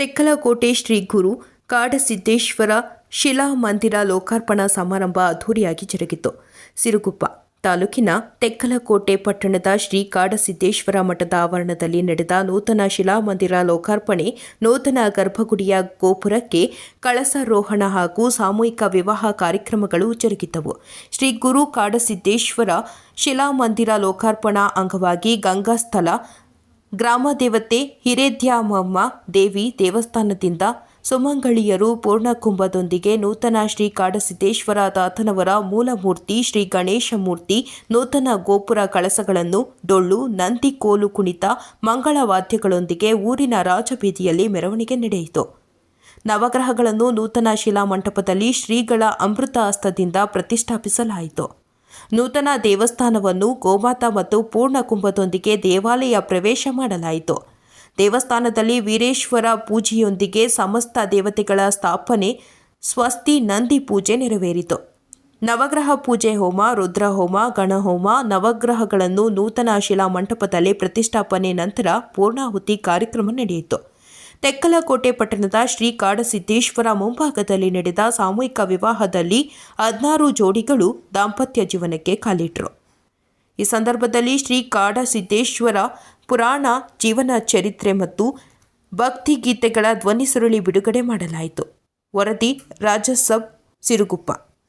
ತೆಕ್ಕಲಕೋಟೆ ಶ್ರೀ ಗುರು ಕಾಡಸಿದ್ದೇಶ್ವರ ಶಿಲಾ ಮಂದಿರ ಲೋಕಾರ್ಪಣಾ ಸಮಾರಂಭ ಅದ್ದೂರಿಯಾಗಿ ಜರುಗಿತು. ಸಿರುಗುಪ್ಪ ತಾಲೂಕಿನ ತೆಕ್ಕಲಕೋಟೆ ಪಟ್ಟಣದ ಶ್ರೀ ಕಾಡಸಿದ್ದೇಶ್ವರ ಮಠದ ಆವರಣದಲ್ಲಿ ನಡೆದ ನೂತನ ಶಿಲಾಮಂದಿರ ಲೋಕಾರ್ಪಣೆ ನೂತನ ಗರ್ಭಗುಡಿಯ ಗೋಪುರಕ್ಕೆ ಕಳಸಾರೋಹಣ ಹಾಗೂ ಸಾಮೂಹಿಕ ವಿವಾಹ ಕಾರ್ಯಕ್ರಮಗಳು ಜರುಗಿದ್ದವು ಶ್ರೀ ಗುರು ಕಾಡಸಿದ್ದೇಶ್ವರ ಶಿಲಾಮಂದಿರ ಲೋಕಾರ್ಪಣಾ ಅಂಗವಾಗಿ ಗಂಗಾಸ್ಥಳ ಗ್ರಾಮ ದೇವತೆ ಹಿರೇದ್ಯಾಮಮ್ಮ ದೇವಿ ದೇವಸ್ಥಾನದಿಂದ ಸುಮಂಗಳಿಯರು ಪೂರ್ಣಕುಂಭದೊಂದಿಗೆ ನೂತನ ಶ್ರೀ ಕಾಡಸಿದ್ದೇಶ್ವರ ತಾತನವರ ಮೂಲಮೂರ್ತಿ ಶ್ರೀ ಗಣೇಶ ಮೂರ್ತಿ ನೂತನ ಗೋಪುರ ಕಳಸಗಳನ್ನು ಡೊಳ್ಳು, ನಂದಿ ಕೋಲು ಕುಣಿತ, ಮಂಗಳ ವಾದ್ಯಗಳೊಂದಿಗೆ ಊರಿನ ರಾಜಬೀದಿಯಲ್ಲಿ ಮೆರವಣಿಗೆ ನಡೆಯಿತು. ನವಗ್ರಹಗಳನ್ನು ನೂತನ ಶಿಲಾಮಂಟಪದಲ್ಲಿ ಶ್ರೀಗಳ ಅಮೃತ ಹಸ್ತದಿಂದ ಪ್ರತಿಷ್ಠಾಪಿಸಲಾಯಿತು. ನೂತನ ದೇವಸ್ಥಾನವನ್ನು ಗೋಮಾತಾ ಮತ್ತು ಪೂರ್ಣ ಕುಂಭದೊಂದಿಗೆ ದೇವಾಲಯ ಪ್ರವೇಶ ಮಾಡಲಾಯಿತು. ದೇವಸ್ಥಾನದಲ್ಲಿ ವೀರೇಶ್ವರ ಪೂಜೆಯೊಂದಿಗೆ ಸಮಸ್ತ ದೇವತೆಗಳ ಸ್ಥಾಪನೆ, ಸ್ವಸ್ತಿ, ನಂದಿ ಪೂಜೆ ನೆರವೇರಿತು. ನವಗ್ರಹ ಪೂಜೆ ಹೋಮ ರುದ್ರಹೋಮ ಗಣಹೋಮ ನವಗ್ರಹಗಳನ್ನು ನೂತನ ಶಿಲಾಮಂಟಪದಲ್ಲಿ ಪ್ರತಿಷ್ಠಾಪನೆ ನಂತರ ಪೂರ್ಣಾಹುತಿ ಕಾರ್ಯಕ್ರಮ ನಡೆಯಿತು. ತೆಕ್ಕಲಕೋಟೆ ಪಟ್ಟಣದ ಶ್ರೀ ಕಾಡಸಿದ್ದೇಶ್ವರ ಮುಂಭಾಗದಲ್ಲಿ ನಡೆದ ಸಾಮೂಹಿಕ ವಿವಾಹದಲ್ಲಿ ಹದಿನಾರು ಜೋಡಿಗಳು ದಾಂಪತ್ಯ ಜೀವನಕ್ಕೆ ಕಾಲಿಟ್ಟರು. ಈ ಸಂದರ್ಭದಲ್ಲಿ ಶ್ರೀ ಕಾಡಸಿದ್ದೇಶ್ವರ ಪುರಾಣ, ಜೀವನ ಚರಿತ್ರೆ ಮತ್ತು ಭಕ್ತಿ ಗೀತೆಗಳ ಧ್ವನಿ ಸುರುಳಿ ಬಿಡುಗಡೆ ಮಾಡಲಾಯಿತು. ವರದಿ ರಾಜಸಬ್ ಸಿರುಗುಪ್ಪ.